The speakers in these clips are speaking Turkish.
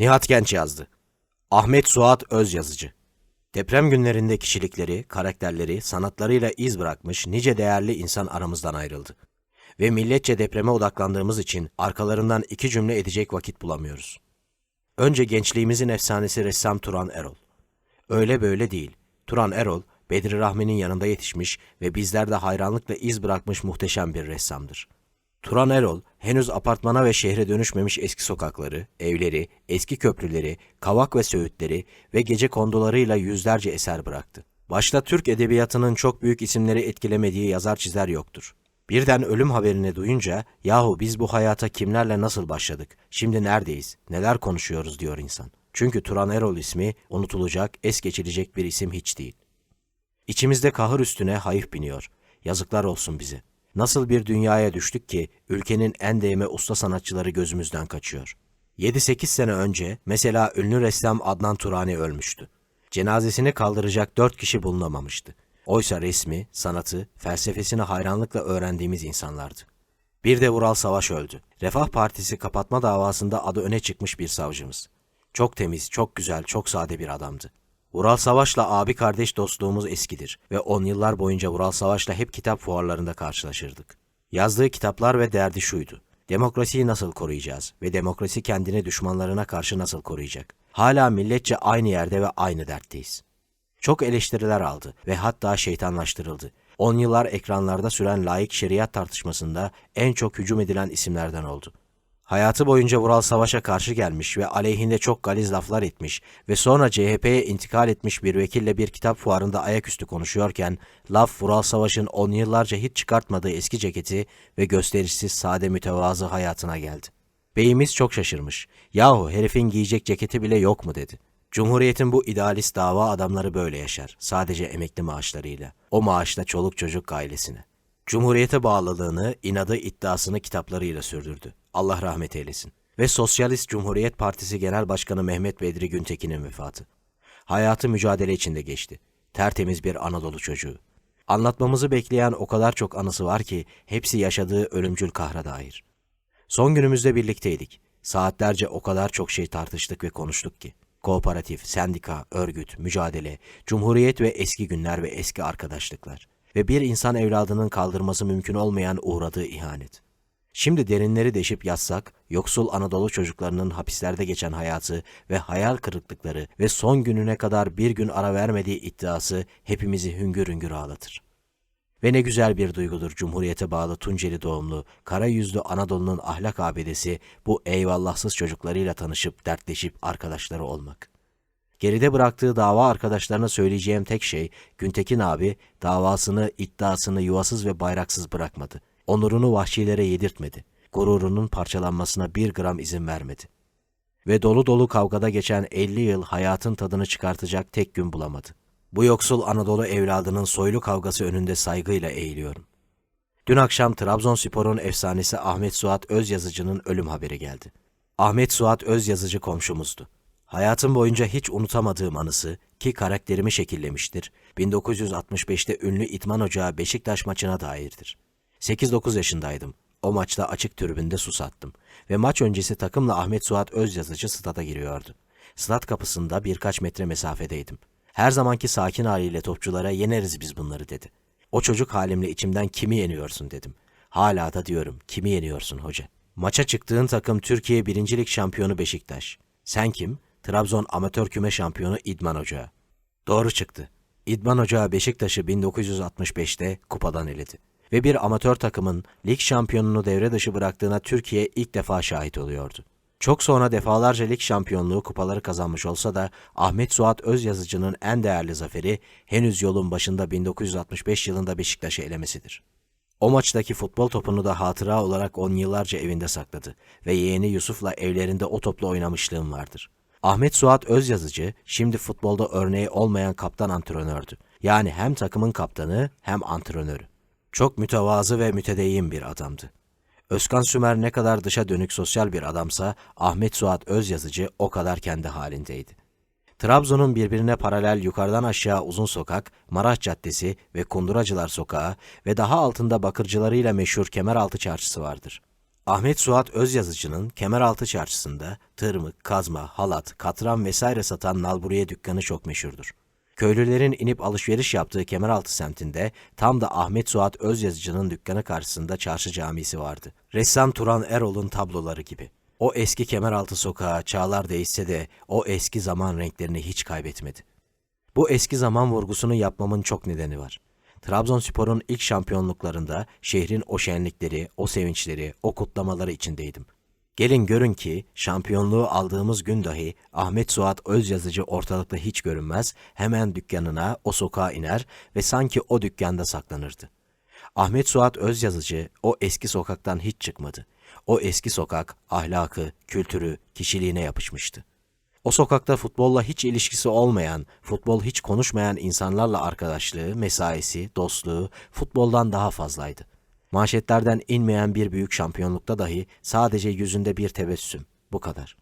Nihat Genç yazdı. Ahmet Suat Öz yazıcı. Deprem günlerinde kişilikleri, karakterleri, sanatlarıyla iz bırakmış nice değerli insan aramızdan ayrıldı. Ve milletçe depreme odaklandığımız için arkalarından iki cümle edecek vakit bulamıyoruz. Önce gençliğimizin efsanesi ressam Turan Erol. Öyle böyle değil. Turan Erol, Bedri Rahmi'nin yanında yetişmiş ve bizlerde hayranlıkla iz bırakmış muhteşem bir ressamdır. Turan Erol, henüz apartmana ve şehre dönüşmemiş eski sokakları, evleri, eski köprüleri, kavak ve söğütleri ve gece kondularıyla yüzlerce eser bıraktı. Başta Türk edebiyatının çok büyük isimleri etkilemediği yazar çizer yoktur. Birden ölüm haberini duyunca, yahu biz bu hayata kimlerle nasıl başladık, şimdi neredeyiz, neler konuşuyoruz diyor insan. Çünkü Turan Erol ismi unutulacak, es geçilecek bir isim hiç değil. İçimizde kahır üstüne hayıf biniyor. Yazıklar olsun bize. Nasıl bir dünyaya düştük ki ülkenin en değme usta sanatçıları gözümüzden kaçıyor. 7-8 sene önce mesela ünlü ressam Adnan Turani ölmüştü. Cenazesini kaldıracak 4 kişi bulunamamıştı. Oysa resmi, sanatı, felsefesini hayranlıkla öğrendiğimiz insanlardı. Bir de Vural Savaş öldü. Refah Partisi kapatma davasında adı öne çıkmış bir savcımız. Çok temiz, çok güzel, çok sade bir adamdı. Vural Savaş'la abi kardeş dostluğumuz eskidir ve on yıllar boyunca Vural Savaş'la hep kitap fuarlarında karşılaşırdık. Yazdığı kitaplar ve derdi şuydu. Demokrasiyi nasıl koruyacağız ve demokrasi kendini düşmanlarına karşı nasıl koruyacak? Hala milletçe aynı yerde ve aynı dertteyiz. Çok eleştiriler aldı ve hatta şeytanlaştırıldı. On yıllar ekranlarda süren layık şeriat tartışmasında en çok hücum edilen isimlerden oldu. Hayatı boyunca Vural Savaş'a karşı gelmiş ve aleyhinde çok galiz laflar etmiş ve sonra CHP'ye intikal etmiş bir vekille bir kitap fuarında ayaküstü konuşuyorken laf Vural Savaş'ın on yıllarca hiç çıkartmadığı eski ceketi ve gösterişsiz sade mütevazı hayatına geldi. Beyimiz çok şaşırmış. Yahu herifin giyecek ceketi bile yok mu dedi. Cumhuriyetin bu idealist dava adamları böyle yaşar. Sadece emekli maaşlarıyla. O maaşla çoluk çocuk ailesine. Cumhuriyete bağlılığını, inadı, iddiasını kitaplarıyla sürdürdü. Allah rahmet eylesin. Ve Sosyalist Cumhuriyet Partisi Genel Başkanı Mehmet Bedri Güntekin'in vefatı. Hayatı mücadele içinde geçti. Tertemiz bir Anadolu çocuğu. Anlatmamızı bekleyen o kadar çok anısı var ki hepsi yaşadığı ölümcül kahra dair. Son günümüzde birlikteydik. Saatlerce o kadar çok şey tartıştık ve konuştuk ki. Kooperatif, sendika, örgüt, mücadele, cumhuriyet ve eski günler ve eski arkadaşlıklar. Ve bir insan evladının kaldırması mümkün olmayan uğradığı ihanet. Şimdi derinleri deşip yatsak, yoksul Anadolu çocuklarının hapislerde geçen hayatı ve hayal kırıklıkları ve son gününe kadar bir gün ara vermediği iddiası hepimizi hüngür hüngür ağlatır. Ve ne güzel bir duygudur Cumhuriyete bağlı Tunceli doğumlu, kara yüzlü Anadolu'nun ahlak abidesi bu eyvallahsız çocuklarıyla tanışıp dertleşip arkadaşları olmak. Geride bıraktığı dava arkadaşlarına söyleyeceğim tek şey, Güntekin abi davasını, iddiasını yuvasız ve bayraksız bırakmadı. Onurunu vahşilere yedirtmedi. Gururunun parçalanmasına bir gram izin vermedi. Ve dolu dolu kavgada geçen 50 yıl hayatın tadını çıkartacak tek gün bulamadı. Bu yoksul Anadolu evladının soylu kavgası önünde saygıyla eğiliyorum. Dün akşam Trabzonspor'un efsanesi Ahmet Suat Özyazıcı'nın ölüm haberi geldi. Ahmet Suat Özyazıcı komşumuzdu. Hayatım boyunca hiç unutamadığım anısı ki karakterimi şekillemiştir. 1965'te ünlü İtman Ocağı Beşiktaş maçına dairdir. 8-9 yaşındaydım. O maçta açık tribünde su sattım. Ve maç öncesi takımla Ahmet Suat Özyazıcı stada giriyordu. Stat kapısında birkaç metre mesafedeydim. Her zamanki sakin haliyle topçulara yeneriz biz bunları dedi. O çocuk halimle içimden kimi yeniyorsun dedim. Hala da diyorum kimi yeniyorsun hoca. Maça çıktığın takım Türkiye birincilik şampiyonu Beşiktaş. Sen kim? Trabzon amatör küme şampiyonu İdman Ocağı. Doğru çıktı. İdman Ocağı Beşiktaş'ı 1965'te kupadan eledi. Ve bir amatör takımın lig şampiyonunu devre dışı bıraktığına Türkiye ilk defa şahit oluyordu. Çok sonra defalarca lig şampiyonluğu kupaları kazanmış olsa da Ahmet Suat Özyazıcı'nın en değerli zaferi henüz yolun başında 1965 yılında Beşiktaş'ı elemesidir. O maçtaki futbol topunu da hatıra olarak on yıllarca evinde sakladı ve yeğeni Yusuf'la evlerinde o topla oynamışlığım vardır. Ahmet Suat Özyazıcı şimdi futbolda örneği olmayan kaptan antrenördü. Yani hem takımın kaptanı hem antrenörü. Çok mütevazı ve mütedeyyin bir adamdı. Özkan Sümer ne kadar dışa dönük sosyal bir adamsa Ahmet Suat Özyazıcı o kadar kendi halindeydi. Trabzon'un birbirine paralel yukarıdan aşağı uzun sokak, Maraş Caddesi ve Kunduracılar Sokağı ve daha altında bakırcılarıyla meşhur Kemeraltı Çarşısı vardır. Ahmet Suat Özyazıcı'nın Kemeraltı Çarşısı'nda tırmık, kazma, halat, katran vesaire satan nalburiye dükkanı çok meşhurdur. Köylülerin inip alışveriş yaptığı Kemeraltı semtinde tam da Ahmet Suat Özyazıcı'nın dükkanı karşısında çarşı camisi vardı. Ressam Turan Erol'un tabloları gibi. O eski Kemeraltı sokağı çağlar değişse de o eski zaman renklerini hiç kaybetmedi. Bu eski zaman vurgusunu yapmamın çok nedeni var. Trabzonspor'un ilk şampiyonluklarında şehrin o şenlikleri, o sevinçleri, o kutlamaları içindeydim. Gelin görün ki şampiyonluğu aldığımız gün dahi Ahmet Suat Özyazıcı ortalıkta hiç görünmez, hemen dükkanına, o sokağa iner ve sanki o dükkanda saklanırdı. Ahmet Suat Özyazıcı o eski sokaktan hiç çıkmadı. O eski sokak ahlakı, kültürü, kişiliğine yapışmıştı. O sokakta futbolla hiç ilişkisi olmayan, futbol hiç konuşmayan insanlarla arkadaşlığı, mesaisi, dostluğu futboldan daha fazlaydı. Manşetlerden inmeyen bir büyük şampiyonlukta dahi sadece yüzünde bir tebessüm. Bu kadar.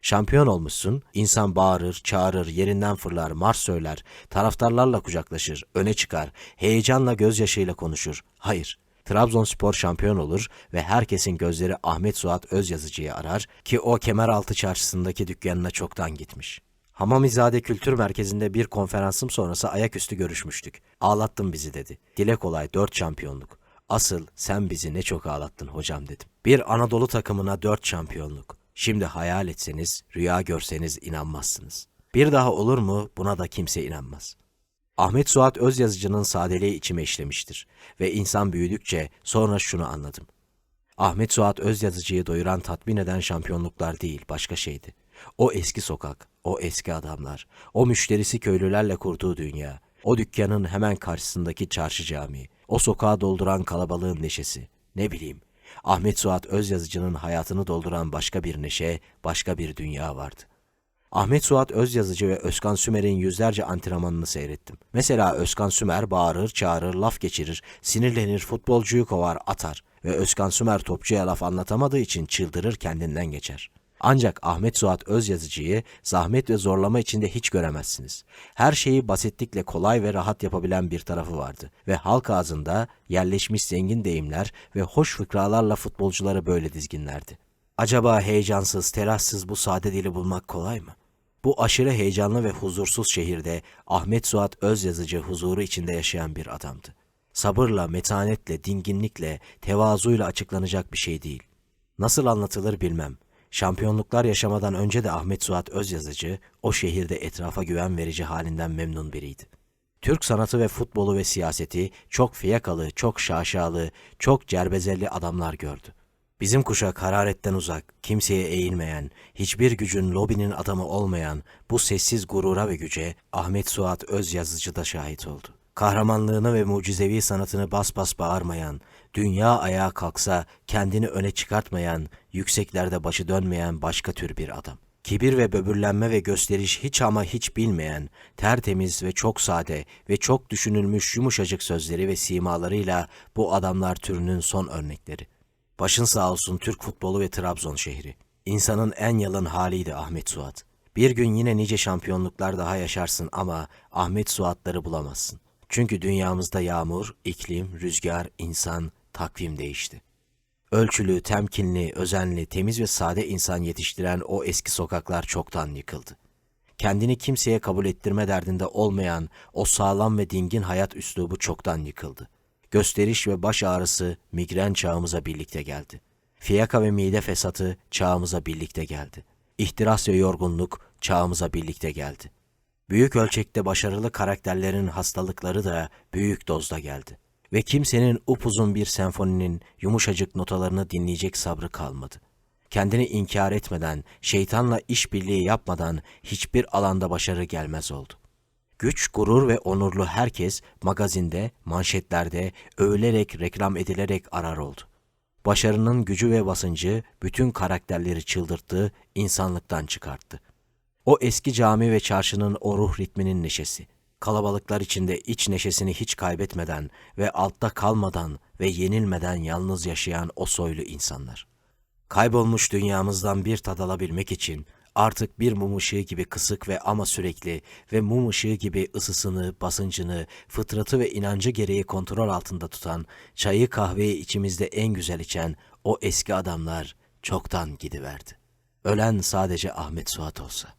Şampiyon olmuşsun, insan bağırır, çağırır, yerinden fırlar, marş söyler, taraftarlarla kucaklaşır, öne çıkar, heyecanla gözyaşıyla konuşur. Hayır, Trabzonspor şampiyon olur ve herkesin gözleri Ahmet Suat Özyazıcı'yı arar ki o Kemeraltı çarşısındaki dükkanına çoktan gitmiş. Hamamizade Kültür Merkezi'nde bir konferansım sonrası ayaküstü görüşmüştük. Ağlattın bizi dedi. Dile kolay dört şampiyonluk. Asıl sen bizi ne çok ağlattın hocam dedim. Bir Anadolu takımına dört şampiyonluk. Şimdi hayal etseniz, rüya görseniz inanmazsınız. Bir daha olur mu buna da kimse inanmaz. Ahmet Suat Özyazıcı'nın sadeliği içime işlemiştir ve insan büyüdükçe sonra şunu anladım. Ahmet Suat Özyazıcı'yı doyuran tatmin eden şampiyonluklar değil başka şeydi. O eski sokak, o eski adamlar, o müşterisi köylülerle kurduğu dünya, o dükkanın hemen karşısındaki çarşı camii, o sokağı dolduran kalabalığın neşesi, ne bileyim. Ahmet Suat Özyazıcı'nın hayatını dolduran başka bir neşe, başka bir dünya vardı. Ahmet Suat Özyazıcı ve Özkan Sümer'in yüzlerce antrenmanını seyrettim. Mesela Özkan Sümer bağırır, çağırır, laf geçirir, sinirlenir, futbolcuyu kovar, atar ve Özkan Sümer topçuya laf anlatamadığı için çıldırır kendinden geçer. Ancak Ahmet Suat Özyazıcı'yı zahmet ve zorlama içinde hiç göremezsiniz. Her şeyi basitlikle kolay ve rahat yapabilen bir tarafı vardı ve halk ağzında yerleşmiş zengin deyimler ve hoş fıkralarla futbolcuları böyle dizginlerdi. Acaba heyecansız, telassız bu sade dili bulmak kolay mı? Bu aşırı heyecanlı ve huzursuz şehirde Ahmet Suat Özyazıcı huzuru içinde yaşayan bir adamdı. Sabırla, metanetle, dinginlikle, tevazuyla açıklanacak bir şey değil. Nasıl anlatılır bilmem. Şampiyonluklar yaşamadan önce de Ahmet Suat Özyazıcı o şehirde etrafa güven verici halinden memnun biriydi. Türk sanatı ve futbolu ve siyaseti çok fiyakalı, çok şaşalı, çok cerbezelli adamlar gördü. Bizim kuşak hararetten uzak, kimseye eğilmeyen, hiçbir gücün lobinin adamı olmayan bu sessiz gurura ve güce Ahmet Suat Özyazıcı da şahit oldu. Kahramanlığını ve mucizevi sanatını bas bas bağırmayan, dünya ayağa kalksa kendini öne çıkartmayan, yükseklerde başı dönmeyen başka tür bir adam. Kibir ve böbürlenme ve gösteriş hiç ama hiç bilmeyen, tertemiz ve çok sade ve çok düşünülmüş yumuşacık sözleri ve simalarıyla bu adamlar türünün son örnekleri. Başın sağ olsun Türk futbolu ve Trabzon şehri. İnsanın en yalın haliydi Ahmet Suat. Bir gün yine nice şampiyonluklar daha yaşarsın ama Ahmet Suatları bulamazsın. Çünkü dünyamızda yağmur, iklim, rüzgar, insan, takvim değişti. Ölçülü, temkinli, özenli, temiz ve sade insan yetiştiren o eski sokaklar çoktan yıkıldı. Kendini kimseye kabul ettirme derdinde olmayan o sağlam ve dingin hayat üslubu çoktan yıkıldı. Gösteriş ve baş ağrısı migren çağımıza birlikte geldi. Fiyaka ve mide fesatı çağımıza birlikte geldi. İhtiras ve yorgunluk çağımıza birlikte geldi. Büyük ölçekte başarılı karakterlerin hastalıkları da büyük dozda geldi. Ve kimsenin upuzun bir senfoninin yumuşacık notalarını dinleyecek sabrı kalmadı. Kendini inkar etmeden, şeytanla işbirliği yapmadan hiçbir alanda başarı gelmez oldu. Güç, gurur ve onurlu herkes magazinde, manşetlerde, övülerek, reklam edilerek arar oldu. Başarının gücü ve basıncı bütün karakterleri çıldırttı, insanlıktan çıkarttı. O eski cami ve çarşının o ruh ritminin neşesi. Kalabalıklar içinde iç neşesini hiç kaybetmeden ve altta kalmadan ve yenilmeden yalnız yaşayan o soylu insanlar. Kaybolmuş dünyamızdan bir tad alabilmek için artık bir mum ışığı gibi kısık ve ama sürekli ve mum ışığı gibi ısısını, basıncını, fıtratı ve inancı gereği kontrol altında tutan, çayı kahveyi içimizde en güzel içen o eski adamlar çoktan gidiverdi. Ölen sadece Ahmet Suat olsa.